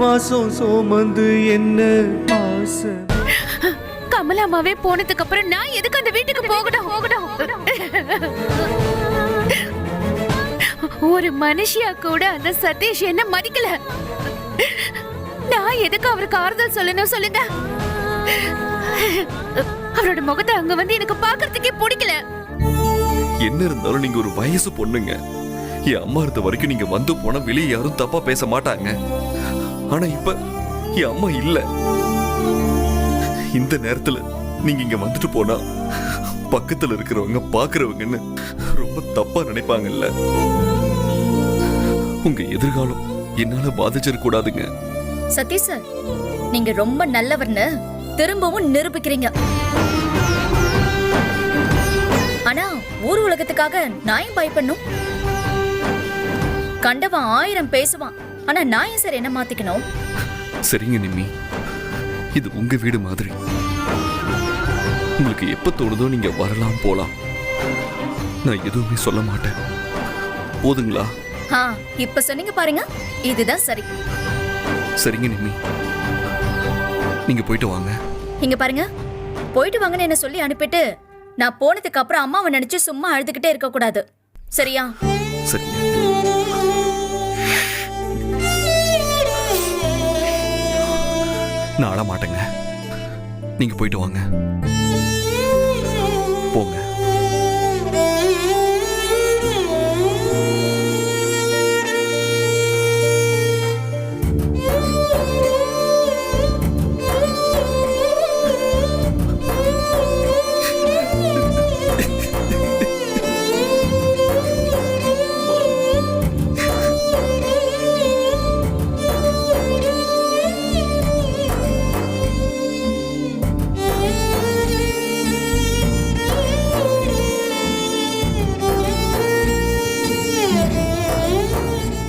மாசம் சோமந்து என்ன ஆசை கமலாமாவே போனதுக்கு அப்புறம் நான் எதுக்கு அந்த வீட்டுக்கு போகணும்? போகணும் ஒரு மனுஷியா கூட அந்த சதீஷ் என்ன மதிக்கல. நான் எதுக்கு அவருக்கு ஆறுதல் சொல்லணும் சொல்லுங்க? அவரோட முகத்தை அங்க வந்து எனக்கு பாக்குறதுக்கே பிடிக்கல. என்ன இருந்தாலும் நீங்க ஒரு வயசு பொண்ணுங்க. என் அம்மா இருந்த வரைக்கும் நீங்க வந்து போனா வெளியே யாரும் தப்பா பேச மாட்டாங்க. ஆனா இப்ப என் அம்மா இல்ல. இந்த நேரத்துல நீங்க இங்க வந்துட்டு போனா பக்கத்துல இருக்கிறவங்க பாக்குறவங்கன்னு ரொம்ப தப்பா நினைப்பாங்கல்ல. உங்க எதிர்காலம் என்னால பாதிச்சிடக்கூடாதுங்க சதீஷ் சார் நீங்க ரொம்ப நல்லவர்னு திரும்பவும் நிரூபிக்கிறீங்க. ஆனா ஊர் உலகத்துக்காக நான் பயப்படணும்? கண்டவன் ஆயிரம் பேசுவான். ஆனா நான் ஏன் சார் என்ன மாத்திக்கணும்? சரிங்க நிம்மி. இது உங்க வீடு மாதிரி. உங்களுக்கு எப்ப தோணுதோ நீங்க வரலாம் போலாம். நான் எதுவுமே சொல்ல மாட்டேன். போதுங்களா? ஆ இப்ப சொன்னீங்க பாருங்க. இதுதான் சரி. சரிங்க நிம்மி. நீங்க போயிட்டு வாங்க. இங்க பாருங்க. போயிட்டு வாங்கன்னு என்ன சொல்லி அனுப்பிட்டு நான் போனதுக்கு அப்புறம் அம்மாவை நினைச்சு சும்மா அழுதுகிட்டே இருக்க கூடாது சரியா? சரிங்க. நான் அழ மாட்டேங்க. நீங்கள் போயிட்டு வாங்க. போங்க.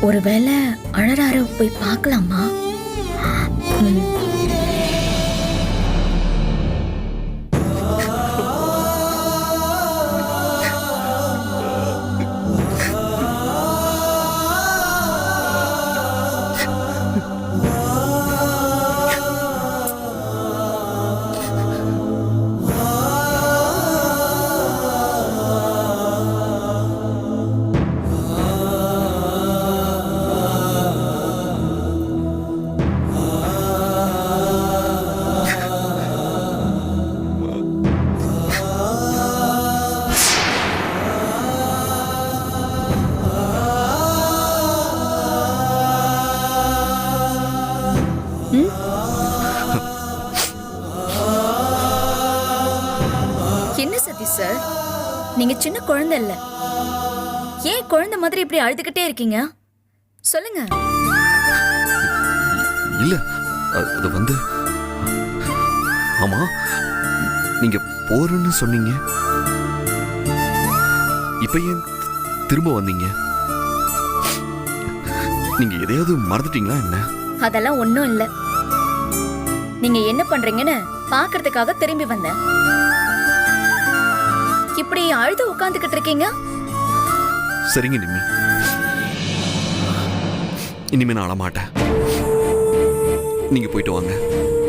ஒருவேளை அழறாரு போய் பார்க்கலாமா? நீங்க சின்ன குழந்தை இல்ல. ஏன் குழந்தை மாதிரி இப்படி அழுதுகிட்டே இருக்கீங்க? சொல்லுங்க. இல்ல அது வந்து ஆமா நீங்க போறேன்னு சொன்னீங்க. இப்ப ஏன் திரும்ப வந்தீங்க? நீங்க எதையாவது மறந்துட்டீங்களா என்ன? அதெல்லாம் ஒண்ணும் இல்ல. நீங்க என்ன பண்றீங்கன்னு பாக்குறதுக்காக திரும்பி வந்தேன். இப்படி அழுது உட்காந்துக்கிட்டு இருக்கீங்க? சரிங்க நிம்மி. இனிமே நான் அழமாட்டேன். நீங்க போயிட்டு வாங்க.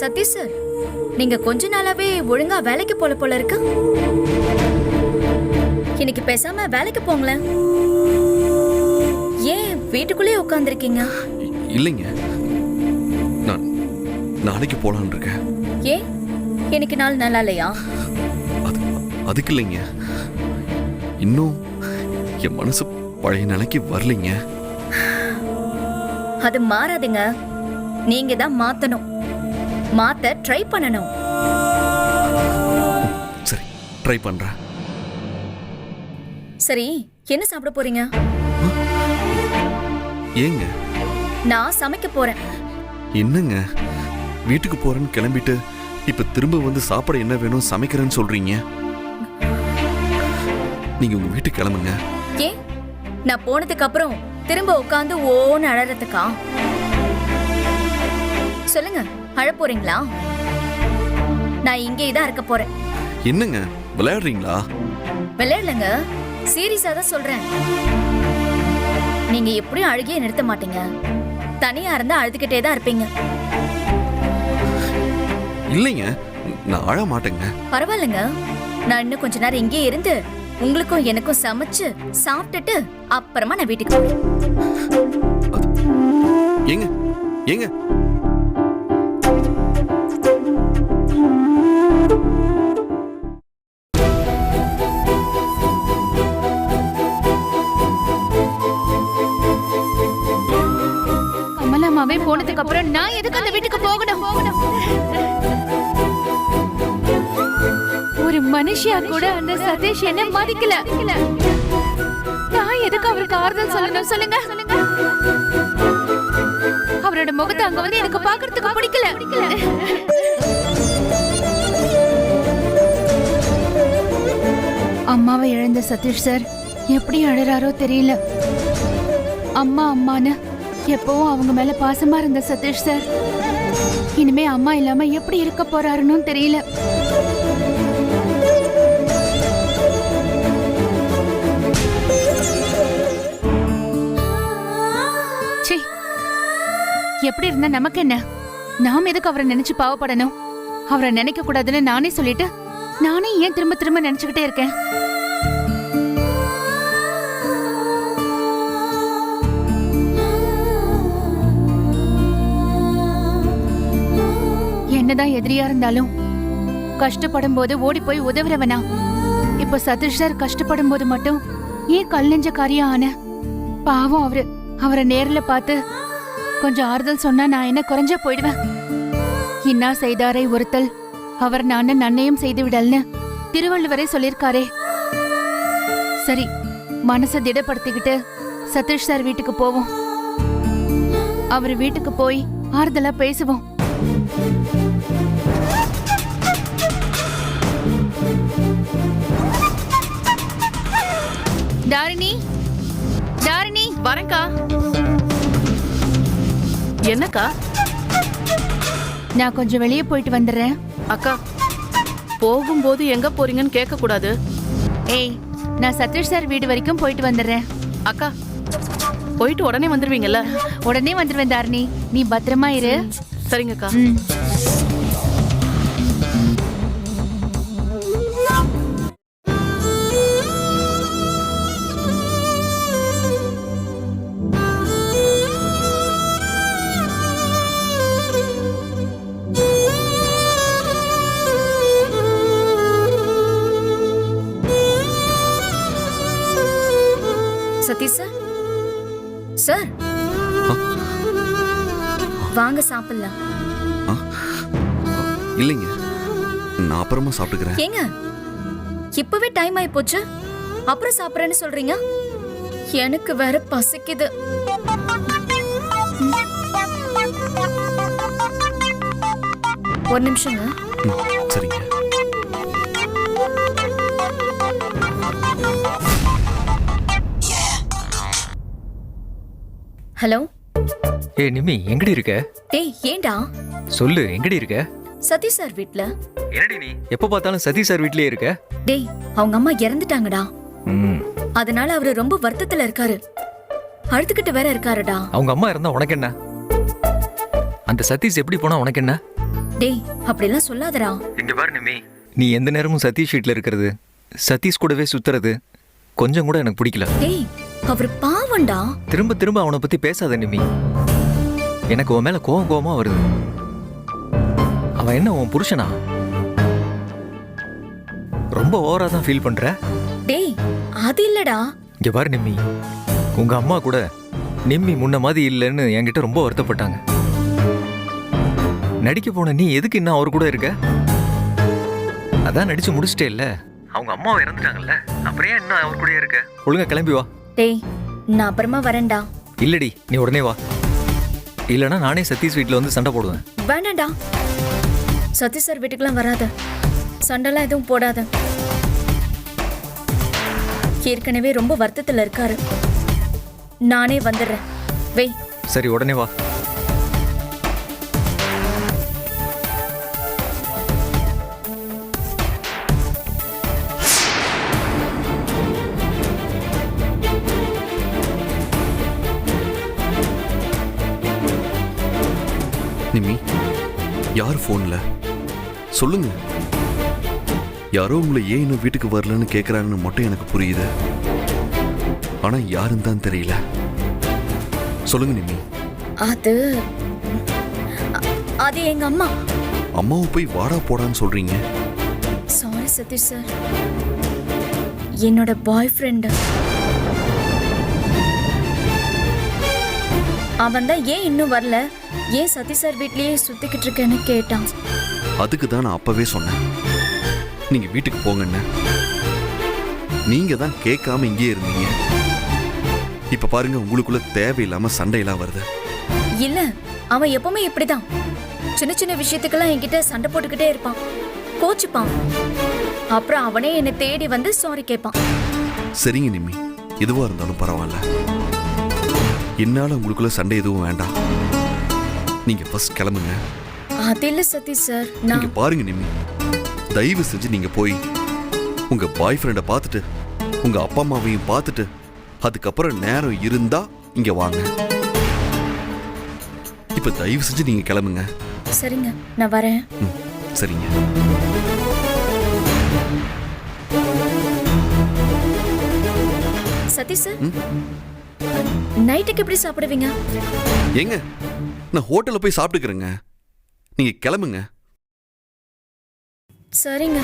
சதீஷ் சார் நீங்க கொஞ்ச நாளாவே ஒழுங்கா வேலைக்கு போல போல இருக்கு. இன்னைக்கு பேசாம வேலைக்கு போங்களேன். ஏன் வீட்டுக்குள்ளேயே உட்காந்துருக்கீங்க இல்லைங்க. நான் நாளைக்கு போலான்னு இருக்கேன். ஏன்? இன்னைக்கு நாள் நல்லா இல்லையா? அது அதுக்கு இல்லைங்க. இன்னும் என் மனசு பழைய நிலைக்கு வரலைங்க. அது மாறாதுங்க. நீங்க தான் மாத்தணும். மாத்த ட்ரை பண்ணணும். சரி ட்ரை பண்றேன். சரி என்ன சாப்பிட போறீங்க? ஏங்க? நான் சமைக்க போறேன். என்னங்க? வீட்டுக்கு போறேன்னு கிளம்பிட்டு இப்ப திரும்ப வந்து சாப்பிட என்ன வேணும் சமைக்கிறேன்னு சொல்றீங்க? நீங்க உங்க வீட்டுக்கு கிளம்புங்க. ஏன்? நான் போனதுக்கு அப்புறம் திரும்ப உட்காந்து ஓன்னு அழறதுக்கா சொல்லுங்க அழ போறீங்களா? நான் இங்கே தான் இருக்க போறேன். என்னங்க விளையாடுறீங்களா? விளையாடலங்க சீரியஸா தான் சொல்றேன். நீங்க எப்படியும் அழுகிய நிறுத்த மாட்டீங்க. தனியா இருந்தா அழுதுகிட்டே தான் இருப்பீங்க. இல்லைங்க நான் அழ மாட்டேங்க. பரவாயில்லைங்க. நான் இன்னும் கொஞ்ச நேரம் இங்கே இருந்து உங்களுக்கும் எனக்கும் சமைச்சு சாப்பிட்டுட்டு அப்புறமா நான் வீட்டுக்கு போறேன் ஏங்க ஏங்க. கமலாமாவே போனதுக்கு அப்புறம் நான் எதுக்கு அந்த வீட்டுக்கு போகணும்? ஒரு மனுஷியா கூட அந்த சதீஷ் என்ன மதிக்கல. நான் எதுக்கு அவருக்கு ஆறுதல் சொல்லணும் சொல்லுங்க. அவரோட முகத்தை அங்க வந்து எனக்கு பாக்குறதுக்கு பிடிக்கல. அம்மாவை இழந்த சதீஷ் சார் எப்படி அழறாரோ தெரியல. அம்மா அம்மான்னு எப்பவும் அவங்க மேல பாசமா இருந்த சதீஷ் சார். இனிமே அம்மா இல்லாம எப்படி இருக்க போறாருன்னு தெரியல. எப்படி இருந்தா நமக்கு என்ன? நாம் எதுக்கு அவரை நினைச்சு பாவப்படணும்? அவரை நினைக்க கூடாதுன்னு நானே சொல்லிட்டு நானே ஏன் திரும்ப திரும்ப நினைச்சுக்கிட்டே இருக்கேன்? என்னதான் எதிரியா இருந்தாலும் கஷ்டப்படும் போது ஓடி போய் உதவுறவனா? இப்ப சதீஷ் சார் கஷ்டப்படும் போது மட்டும் ஏன் கல் நெஞ்ச காரியம் ஆன? பாவம் அவரு. அவரை நேர்ல பார்த்து கொஞ்சம் ஆறுதல் சொன்னா நான் என்ன குறைஞ்சா போயிடுவேன். இன்னா செய்தாரை ஒருத்தல். அவர் நான் நன்னையும் செய்து விடல்னு திருவள்ளுவரே சொல்லிருக்காரே. சரி மனசை திடப்படுத்திக்கிட்டு சதீஷ் சார் வீட்டுக்கு போவோம். அவர் வீட்டுக்கு போய் ஆறுதலா பேசுவோம். தாரிணி தாரிணி வரக்கா என்னக்கா? நான் கொஞ்சம் வெளியே போயிட்டு வந்துடுறேன். அக்கா போகும்போது எங்க போறீங்கன்னு கேட்க கூடாது ஏய் நான் சதீஷ் சார் வீடு வரைக்கும் போயிட்டு வந்துடுறேன். அக்கா போயிட்டு உடனே வந்துருவீங்கல்ல? உடனே வந்துடுவேன் தாரிணி. நீ பத்திரமா இரு. சரிங்கக்கா. சதீஷ் சார்? சார். வாங்க சாப்பிடலாம். இல்லைங்க. நான் அப்புறமா சாப்பிட்டுக்கிறேன். ஏங்க இப்பவே டைம் ஆயி போச்சு அப்புறம் சாப்பிடுறேன்னு சொல்றீங்க? எனக்கு வேற பசிக்குது. ஒரு நிமிஷங்க. ஹலோ? ஏய் நிம்மி எங்கடி இருக்க? டேய் ஏண்டா சொல்லு எங்கடி இருக்க? சதீஷ் சார் வீட்ல. என்னடி நீ? எப்ப பார்த்தாலும் சதீஷ் சார் வீட்லயே இருக்க? டேய் அவங்க அம்மா இறந்துட்டாங்கடா. ம். அதனால அவரு ரொம்ப வருத்தத்துல இருக்காரு. அழுதுகிட்டு வேற இருக்காருடா. அவங்க அம்மா இருந்தா உனக்கு என்ன அந்த சதீஷ் எப்படி போனா உனக்கு என்ன டேய் அப்படிலாம் சொல்லாதடா. இங்க பாரு நிம்மி. நீ எந்த நேரமும் சதீஷ் வீட்ல இருக்கிறது சதீஷ் கூடவே சுத்துறது கொஞ்சம் கூட எனக்கு பிடிக்கல. டேய் அவர் பாவம்டா. திரும்ப திரும்ப அவனை பத்தி பேசாத நிம்மி எனக்கு உன் மேல கோவம் கோவமா வருது. அவன் என்ன உன் புருஷனா? ரொம்ப ஓவரா தான் ஃபீல் பண்ற? டேய் அது இல்லடா. இங்க பாரு நிம்மி உங்க அம்மா கூட நிம்மி முன்ன மாதிரி இல்லைன்னு என்கிட்ட ரொம்ப வருத்தப்பட்டாங்க. நடிக்க போன நீ எதுக்கு இன்னும் அவர் கூட இருக்க? அதான் நடிச்சு முடிச்சிட்டே இல்ல அவங்க அம்மா இறந்துட்டாங்கல்ல. அப்புறம் ஏன் இன்னும் அவர் கூட இருக்க? ஒழுங்கா கிளம்பி வா. டேய் நான் அப்புறமா வரேன்டா. இல்லடி நீ உடனே வா. இல்லனா நானே சதீஷ் வீட்ல வந்து சண்டை போடுவேன். வேண்டாம்டா. சதீஷ் சார் வீட்டுக்குலாம் வராத. சண்டைலாம் எதுவும் போடாத. ஏற்கனவே ரொம்ப வருத்தத்துல இருக்காரு. நானே வந்துடுறேன். வெய். சரி உடனே வா. யார் ஃபோன்ல சொல்லுங்க. யாரோ உங்களை ஏன் இன்னும் வீட்டுக்கு வரலன்னு கேட்குறாங்கன்னு மட்டும் எனக்கு புரியுது. ஆனா யாருன்னு தான் தெரியல. சொல்லுங்க நிமி அது அது எங்க அம்மா. அம்மாவை போய் வாடா போடான்னு சொல்றீங்க. சாரி சதீஷ் சார் என்னோட பாய் ஃப்ரெண்டு அவன் தான் ஏன் இன்னும் வரல? ஏன் சதீஷ் சார் வீட்லயே சுத்திக்கிட்டு இருக்கேன்னு கேட்டான். அதுக்கு தான் நான் அப்பவே சொன்னேன். நீங்க வீட்டுக்கு போங்கன்னு நீங்க தான் கேட்காம இங்கேயே இருந்தீங்க. இப்ப பாருங்க உங்களுக்குள்ள தேவையில்லாம சண்டையெல்லாம் வருது. இல்ல அவன் எப்பவுமே இப்படிதான். சின்ன சின்ன விஷயத்துக்கெல்லாம் என்கிட்ட சண்டை போட்டுக்கிட்டே இருப்பான். கோச்சுப்பான். அப்புறம் அவனே என்னை தேடி வந்து சாரி கேட்பான் சரிங்க நிம்மி. எதுவா இருந்தாலும் பரவாயில்ல. என்னால உங்களுக்குள்ள சண்டை எதுவும் வேண்டாம். நீங்க ஃபர்ஸ்ட் கிளம்புங்க. அது இல்ல சதீஷ் சார் நீங்க நான் பாருங்க நிம்மி. தயவு செஞ்சு நீங்க போய் உங்க பாய் ஃப்ரெண்டை பார்த்துட்டு உங்க அப்பா அம்மாவையும் பார்த்துட்டு அதுக்கப்புறம் நேரம் இருந்தா இங்க வாங்க. இப்ப தயவு செஞ்சு நீங்க கிளம்புங்க. சரிங்க நான் வரேன். ம், சரிங்க. சதீஷ் சார்? நைட்டுக்கு எப்படி சாப்பிடுவீங்க? ஏங்க நான் ஹோட்டலில் போய் சாப்பிட்டுக்கிறேங்க. நீங்கள் கிளம்புங்க. சரிங்க.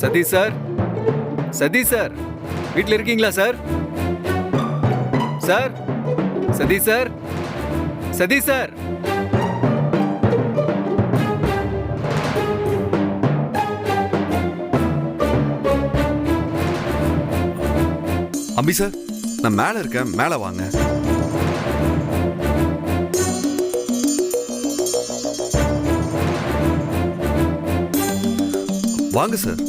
சதீஷ் சார்? சதீஷ் சார் வீட்டில் இருக்கீங்களா sir? Sir Satish sir Satish sir. Ambi sir நான் மேலே இருக்கேன் மேலே வாங்க. வாங்க சார்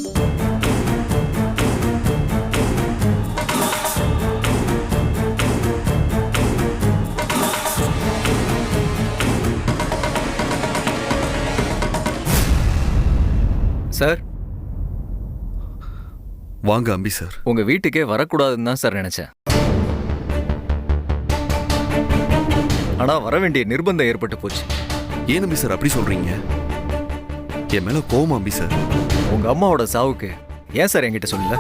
சார் வாங்க அம்பி சார் உங்க வீட்டுக்கே வரக்கூடாதுன்னு தான் சார் நினைச்சேன். ஆனா வர வேண்டிய நிர்பந்தம் ஏற்பட்டு போச்சு. ஏன் அம்பி சார் அப்படி சொல்றீங்க? என் மேல கோவமா அம்பி சார் உங்க அம்மாவோட சாவுக்கு ஏன் சார் என்கிட்ட சொல்லல?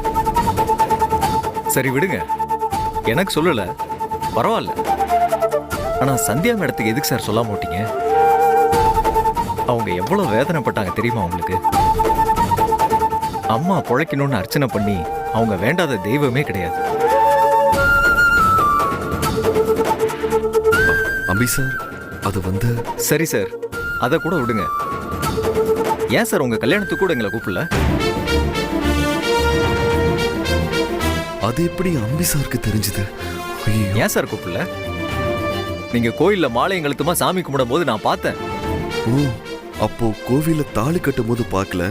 சரி விடுங்க. எனக்கு சொல்லல. பரவாயில்ல. ஆனா சந்தியா மேடத்துக்கு எதுக்கு சார் சொல்ல மாட்டீங்க அவங்க எவ்வளவு வேதனைப்பட்டாங்க தெரியுமா உங்களுக்கு? அம்மா பொழைக்கணும்னு அர்ச்சனை பண்ணி அவங்க வேண்டாத தெய்வமே கிடையாது. அம்பி சார் அது வந்து சரி சார் அதை கூட விடுங்க. ஏன் சார் உங்க கல்யாணத்துக்கு கூட எங்களை கூப்பிடல? அது எப்படி அம்பி சாருக்கு தெரிஞ்சது? ஏன் சார் கூப்பிடல? நீங்க கோயில்ல மாலை கழுத்துமா சாமி கும்பிடும் போது நான் பார்த்தேன். ஓ அப்போ கோவில்ல தாலி கட்டும் போது பார்க்கல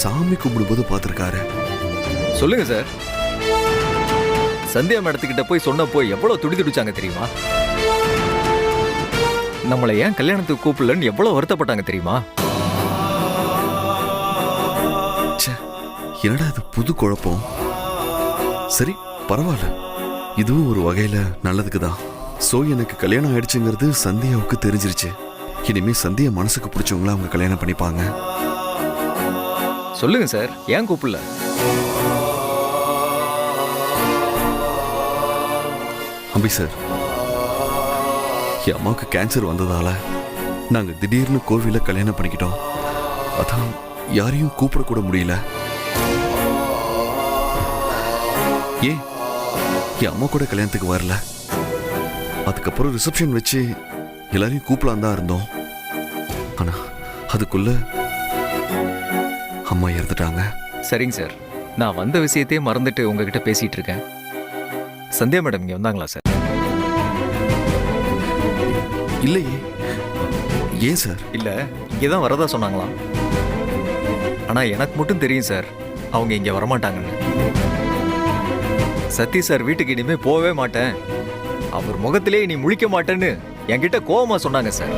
சாமி கும்பிடும்போது பார்த்திருக்காரு. சொல்லுங்க சார். சந்தியா மேடத்துக்கிட்ட போய் சொன்ன போய் எவ்வளவு துடி துடிச்சாங்க தெரியுமா? நம்மளை ஏன் கல்யாணத்துக்கு கூப்பிடலன்னு எவ்வளவு வருத்தப்பட்டாங்க தெரியுமா? என்னடா இது புது குழப்பம்? சரி பரவாயில்ல. இதுவும் ஒரு வகையில நல்லதுக்கு தான். சோ எனக்கு கல்யாணம் ஆயிடுச்சுங்கிறது சந்தியாவுக்கு தெரிஞ்சிருச்சு. இனிமே சந்தியா மனசுக்கு பிடிச்சவங்கள அவங்க கல்யாணம் பண்ணிப்பாங்க. சொல்லுங்க சார் ஏன் கூப்பிடல? அம்பி சார் என் அம்மாவுக்கு கேன்சர் வந்ததால நாங்க திடீர்னு கோவில கல்யாணம் பண்ணிக்கிட்டோம். அதான் யாரையும் கூப்பிடக்கூட முடியல. ஏன் என் அம்மா கூட கல்யாணத்துக்கு வரல. அதுக்கப்புறம் ரிசப்ஷன் வச்சு எல்லாரையும் கூப்பிடலாம் தான் இருந்தோம். ஆனா அதுக்குள்ள அம்மா இறந்துட்டாங்க. சரிங்க சார். நான் வந்த விஷயத்தையே மறந்துட்டு உங்ககிட்ட பேசிட்டு இருக்கேன். சந்தியா மேடம் இங்க வந்தாங்களா சார்? இல்லையே ஏன் சார்? இல்ல இங்கே தான் வரதா சொன்னாங்களாம். ஆனா எனக்கு மட்டும் தெரியும் சார். அவங்க இங்க வரமாட்டாங்கன்னு. சத்தி சார் வீட்டுக்கு இனிமே போகவே மாட்டேன். அவர் முகத்திலே நீ முழிக்க மாட்டேன்னு என்கிட்ட கோபமா சொன்னாங்க சார்.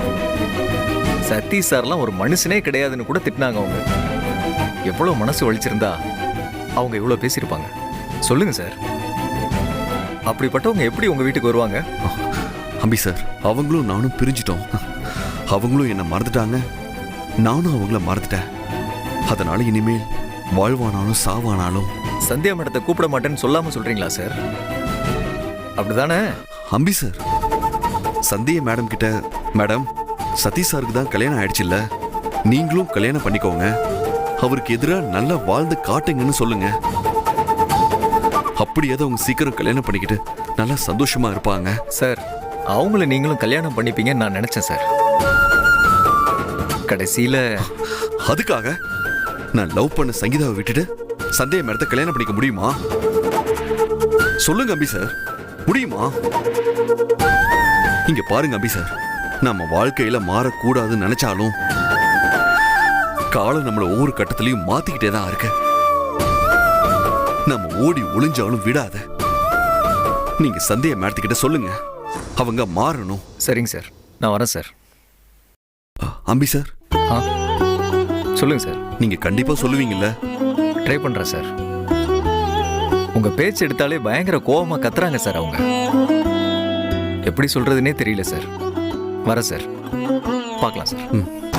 சத்தி சார்லாம் ஒரு மனுஷனே கிடையாதுன்னு கூட திட்டினாங்க அவங்க. எவ்வளவு மனசு வலிச்சிருந்தா அவங்க இவ்வளோ பேசியிருப்பாங்க. சொல்லுங்க சார். அப்படிப்பட்டவங்க எப்படி உங்க வீட்டுக்கு வருவாங்க? அம்பி சார் அவங்களும் நானும் பிரிஞ்சிட்டோம். அவங்களும் என்னை மறந்துட்டாங்க. நானும் அவங்கள மறந்துட்டேன். அதனால இனிமேல் வாழ்வானாலும் சாவானாலும். சந்தியா மேடத்தை கூப்பிட மாட்டேன்னு சொல்லாம சொல்றீங்களா சார்? அப்படிதானே? அம்பி சார். சந்திய மேடம் கிட்ட மேடம் சதீஷ் சாருக்கு தான் கல்யாணம் ஆயிடுச்சுல்ல? நீங்களும் கல்யாணம் பண்ணிக்கோங்க. அவருக்கு எதிராக நல்லா வாழ்ந்து காட்டுங்கன்னு சொல்லுங்க. அப்படியாவது அவங்க சீக்கிரம் கல்யாணம் பண்ணிக்கிட்டு நல்லா சந்தோஷமா இருப்பாங்க. சார் அவங்கள நீங்களும் கல்யாணம் பண்ணிப்பீங்கன்னு நான் நினைச்சேன் சார். கடைசியில அதுக்காக? நான் லவ் பண்ண சங்கீதாவை விட்டுட்டு சந்தேக மேடத்தை கல்யாணம் பண்ணிக்க முடியுமா? சொல்லுங்க அம்பி சார். முடியுமா? இங்க பாருங்க அம்பி சார். நம்ம வாழ்க்கையில மாறக்கூடாதுன்னு நினைச்சாலும் காலம் நம்மள ஒவ்வொரு கட்டத்திலையும் மாத்திக்கிட்டே தான் இருக்கு. நம்ம ஓடி ஒளிஞ்சாலும் விடாத. நீங்க சந்தேக மேடத்துக்கிட்ட சொல்லுங்க. அவங்க மாறணும். சரிங்க சார். நான் வரேன் சார். அம்பி சார். ஆ. சொல்லுங்க சார். நீங்க கண்டிப்பா சொல்லுவீங்கல்ல. ட்ரை பண்றேன் சார். உங்க பேச்சு எடுத்தாலே பயங்கர கோவமா கத்துறாங்க சார் அவங்க. எப்படி சொல்றதுனே தெரியல சார். வரேன் சார். பார்க்கலாம் சார். ம்.